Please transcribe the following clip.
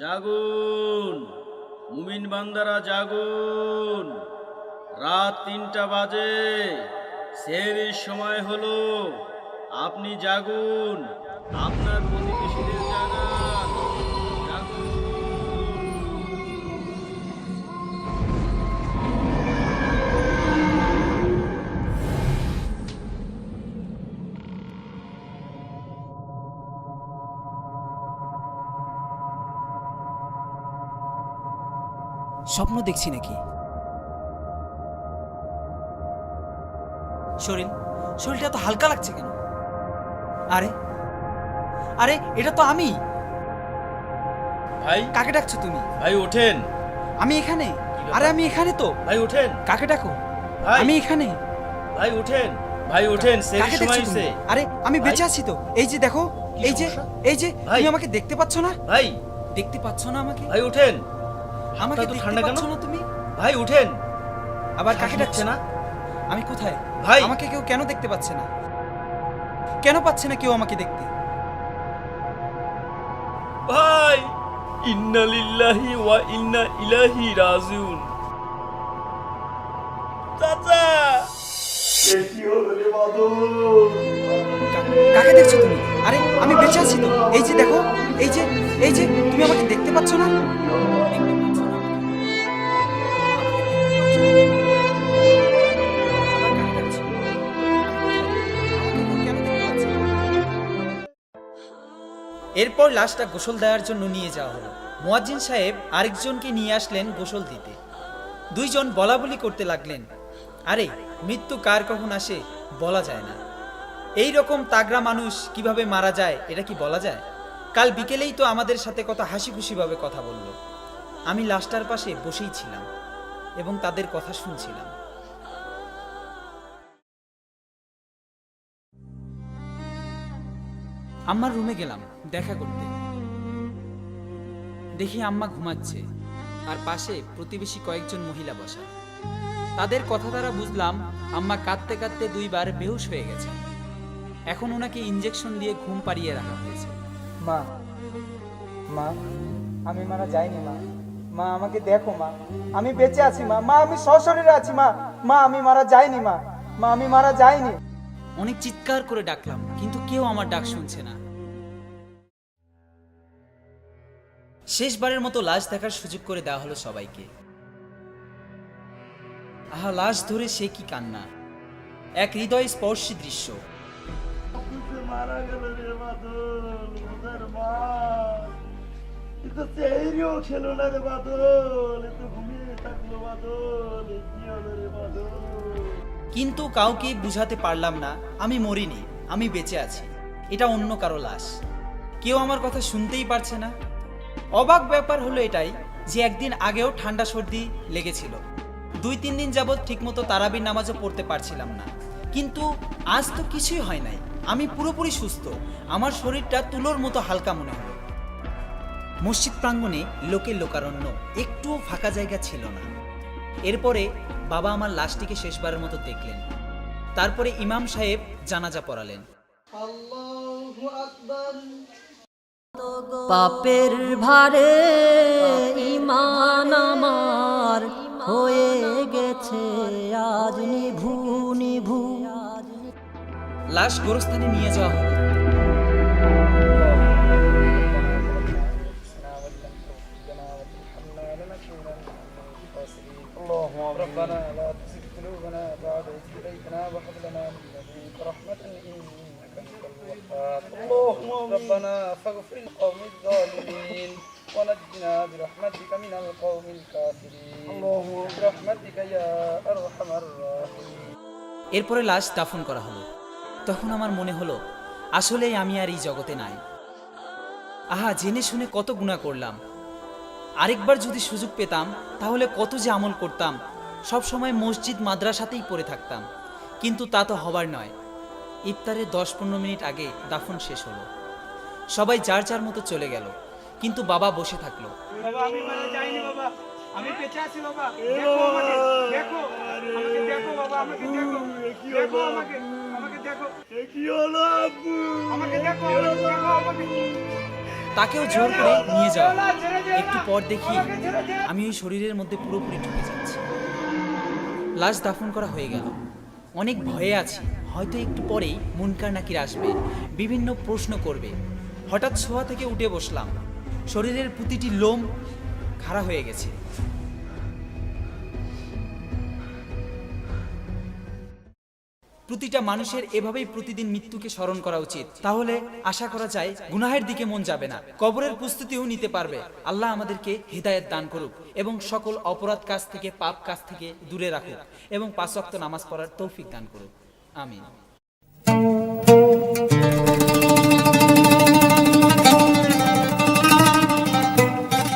জাগুন, মুমিন বান্দারা জাগুন। রাত তিনটা বাজে, সেহরির সময় হলো, আপনি জাগুন। আপনার প্রতিবেশীদের জাগান স্বপ্ন দেখছি নাকি? শরীর শরীরটা তো হালকা লাগছে কেন? আরে আরে এটা তো আমি। ভাই। কাকে ডাকছো তুমি? ভাই ওঠেন। আমি এখানে? আরে আমি এখানে তো। ভাই ওঠেন। কাকে ডাকো? আমি এখানে। ভাই ওঠেন। ভাই ওঠেন কাকে সময় দেখছ আরে আমি বেঁচে আছি তো। এই যে দেখো এই যে এই যে ভাই? তুমি আমাকে দেখতে পাচ্ছ না? ভাই। দেখতে পাচ্ছ না আমাকে? ভাই ওঠেন। আমাকে তো ঠান্ডা কেন? না তুমি? ভাই ওঠেন আবার কাকে ডাকছে না? না আমি কোথায়? ভাই। আমাকে কেউ কেন দেখতে পাচ্ছে না? কেন পাচ্ছে না কেউ আমাকে দেখতে? ভাই ইন্না লিল্লাহি ওয়া ইন্না ইলাইহি রাজিউন। চাচা! কাকে দেখছ তুমি? আরে আমি বেঁচে আছি তো। এই যে দেখো এই যে এই যে তুমি আমাকে দেখতে পাচ্ছ না? এরপর লাশটা গোসল দেওয়ার জন্য নিয়ে যাওয়া হলো। মুয়াজ্জিন সাহেব আরেকজনকে নিয়ে আসলেন গোসল দিতে। দুইজন বলাবলি করতে লাগলেন, আরে, মৃত্যু কার কখন আসে বলা যায় না। এই রকম তাগড়া মানুষ কীভাবে মারা যায়, এটা কি বলা যায়? কাল বিকেলেই তো আমাদের সাথে কত হাসি খুশিভাবে কথা বলল। আমি লাশটার পাশে বসেই ছিলাম এবং তাদের কথা শুনছিলাম। আম্মার রুমে গেলাম, দেখা করতে। দেখি আম্মা ঘুমাচ্ছে, আর পাশে প্রতিবেশী কয়েকজন মহিলা বসা। তাদের কথা দ্বারা বুঝলাম, আম্মা কাঁদতে কাঁদতে দুইবার বেহুশ হয়ে গেছে। এখন ওনাকে ইঞ্জেকশন দিয়ে ঘুম পাড়িয়ে রাখা হয়েছে। মা মা, আমি মারা যাইনি, মা। মা, আমাকে দেখো, মা। আমি বেঁচে আছি, মা। মা, আমি সশরীরে আছি, মা। মা, আমি মারা যাইনি, মা। মা, আমি মারা যাইনি। অনেক চিৎকার করে ডাকলাম, কিন্তু কেউ আমার ডাক শুনছে না। শেষবারের মতো লাশ দেখার সুযোগ করে দেওয়া হলো সবাইকে। আহা, লাশ ধরে সে কি কান্না? এক হৃদয় স্পর্শী দৃশ্য মারা গেল রে বাদল ওদের না রে বাদল ঘুমিয়ে থাকল বাদল কি হলো রে বাদল? কিন্তু কাউকে বুঝাতে পারলাম না, আমি মরিনি, আমি বেঁচে আছি। এটা অন্য কারও লাশ। কেউ আমার কথা শুনতেই পারছে না। অবাক ব্যাপার হলো এটাই যে একদিন আগেও ঠান্ডা সর্দি লেগেছিল। দুই তিন দিন যাবৎ ঠিকমতো তারাবির নামাজও পড়তে পারছিলাম না। কিন্তু আজ তো কিছুই হয় নাই। আমি পুরোপুরি সুস্থ। আমার শরীরটা তুলোর মতো হালকা মনে হলো। মসজিদ প্রাঙ্গণে লোকে লোকারণ্য একটুও ফাঁকা জায়গা ছিল না। এরপরে বাবা আমার লাশটিকে শেষবারের মতো দেখলেন। তারপরে ইমাম সাহেব জানাজা পড়ালেন। পাপের ভারে ইমান আমার হয়ে গেছে আজ নিভু নিভু। লাশ গোরস্থানে নিয়ে যাওয়া ربنا فاغفر للقوم الظالمين ونجنا برحمتك من القوم الكافرين اللهم برحمتك يا أرحم الراحمين এরপরে লাশ দাফন করা হলো তখন আমার মনে হলো আসলেই আমি আর এই জগতে নাই আহা জেনে শুনে কত গুণা করলাম আরেকবার যদি সুযোগ পেতাম তাহলে কত যে আমল করতাম সব সময় মসজিদ মাদ্রাসাতেই পড়ে থাকতাম কিন্তু তা তো হবার নয় ইফতারের দশ পনেরো মিনিট আগে দাফন শেষ হলো সবাই যার যার মতো চলে গেল। কিন্তু বাবা বসে থাকল। বাবা আমি মারা যাইনি বাবা। আমি বেঁচে আছি বাবা। দেখো আমাকে দেখো। আমাকে দেখো বাবা আমাকে দেখো। দেখো আমাকে আমাকে দেখো। কি হলো আব্বু? আমাকে দেখো আমাকে দেখো আমাকে তাকেও জোর করে নিয়ে যাওয়া হলো। একটু পর দেখি আমি ওই শরীরের মধ্যে পুরোপুরি ঢুকে যাচ্ছি। লাশ দাফন করা হয়ে গেল। অনেক ভয়ে আছি। হয়তো একটু পরেই মুনকার নাকির আসবে। বিভিন্ন প্রশ্ন করবে। হঠাৎ শোয়া থেকে উঠে বসলাম। শরীরের প্রতিটি লোম খাড়া হয়ে গেছে। প্রতিটা মানুষের এভাবেই প্রতিদিন মৃত্যুকে স্মরণ করা উচিত। তাহলে আশা করা যায়, গুনাহের দিকে মন যাবে না। কবরের প্রস্তুতিও নিতে পারবে। আল্লাহ আমাদেরকে হৃদায়ত দান করুক এবং সকল অপরাধ কাজ থেকে, পাপ কাজ থেকে দূরে রাখুক এবং পাঁচ ওয়াক্ত নামাজ পড়ার তৌফিক দান করুক। আমিন।